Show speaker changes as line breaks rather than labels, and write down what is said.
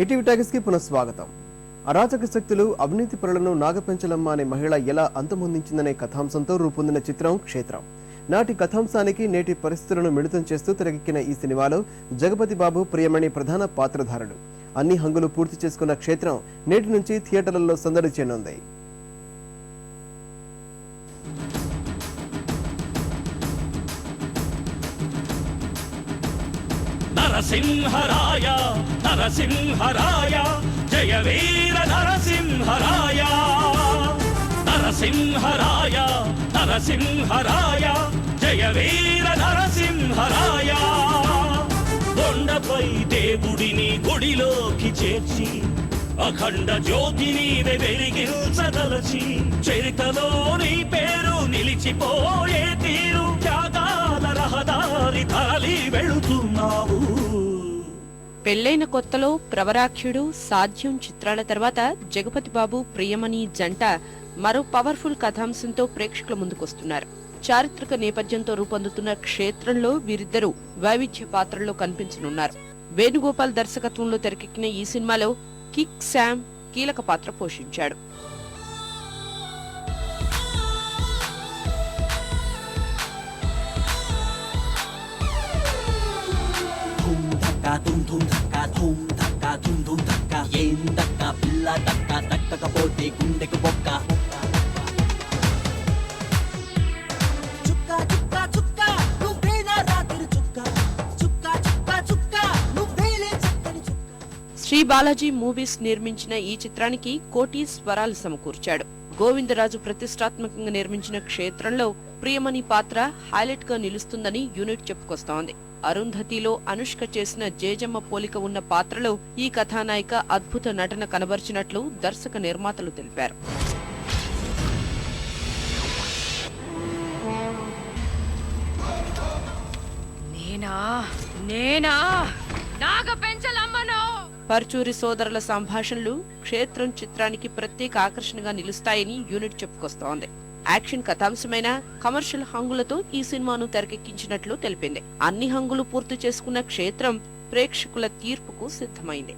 ETV టాకీస్కి పునఃస్వాగతం. అరాచక శక్తులు అవినీతి పరులను నాగపెంచలమ్మ అనే మహిళ ఎలా అంతమొందించిందనే కథాంశంతో రూపొందిన చిత్రం క్షేత్రం. నాటి కథాంశానికి నేటి పరిస్థితులను మిళితం చేస్తూ తెరకెక్కిన ఈ సినిమాలో జగపతి బాబు ప్రియమణి ప్రధాన పాత్రధారుడు. అన్ని హంగులు పూర్తి చేసుకున్న క్షేత్రం నేటి నుంచి థియేటర్లలో సందడి చేయనుంది
నరసింహరాయ నరసింహరాయ జయ వీర నరసింహరాయ. నరసింహరాయ నరసింహరాయ జయ వీర నరసింహరాయ. కొండపై దేవుడిని గుడిలోకి చేర్చి అఖండ జ్యోతిని వెలిగించదలచి చరితలో నీ పేరు నిలిచిపోయే తీరు త్యాగ రహదారి వెళుతున్నావు.
పెళ్ళైన కొత్తలో ప్రవరాఖ్యుడు సాధ్యం చిత్రాల తర్వాత జగపతి బాబు ప్రియమణి జంట మరో పవర్ఫుల్ కథాంశంతో ప్రేక్షకుల ముందుకొస్తున్నారు. చారిత్రక నేపథ్యంతో రూపొందుతున్న క్షేత్రంలో వీరిద్దరూ వైవిధ్య పాత్రల్లో కనిపించనున్నారు. వేణుగోపాల్ దర్శకత్వంలో తెరకెక్కిన ఈ సినిమాలో కిక్ శామ్ కీలక పాత్ర పోషించాడు.
ధక్కా ధూమ్ ధూమ్ ధక్కా ధూమ్ ధక్కా ధూమ్ ధూమ్ ధక్కా ఏం దక్కా పిల్ల దక్కా దక్కకపోతే గుండెకు బొక్క
శ్రీ బాలాజీ మూవీస్ నిర్మించిన ఈ చిత్రానికి కోటి స్వరాలు సమకూర్చాడు. గోవిందరాజు ప్రతిష్టాత్మకంగా నిర్మించిన క్షేత్రంలో ప్రియమణి పాత్ర హైలైట్గా నిలుస్తుందని యూనిట్ చెప్పుకొస్తోంది. అరుంధతిలో అనుష్క చేసిన జేజమ్మ పోలిక ఉన్న పాత్రలో ఈ కథానాయిక అద్భుత నటన కనబరిచినట్లు దర్శక నిర్మాతలు తెలిపారు.
నేనా? నేనా? నాగ పెంచల?
పర్చూరి సోదరుల సంభాషణలు క్షేత్రం చిత్రానికి ప్రత్యేక ఆకర్షణగా నిలుస్తాయని యూనిట్ చెప్పుకొస్తోంది. యాక్షన్ కథాంశమైన కమర్షియల్ హంగులతో ఈ సినిమాను తెరకెక్కించినట్లు తెలిపింది. అన్ని హంగులు పూర్తి చేసుకున్న క్షేత్రం ప్రేక్షకుల తీర్పుకు సిద్ధమైంది.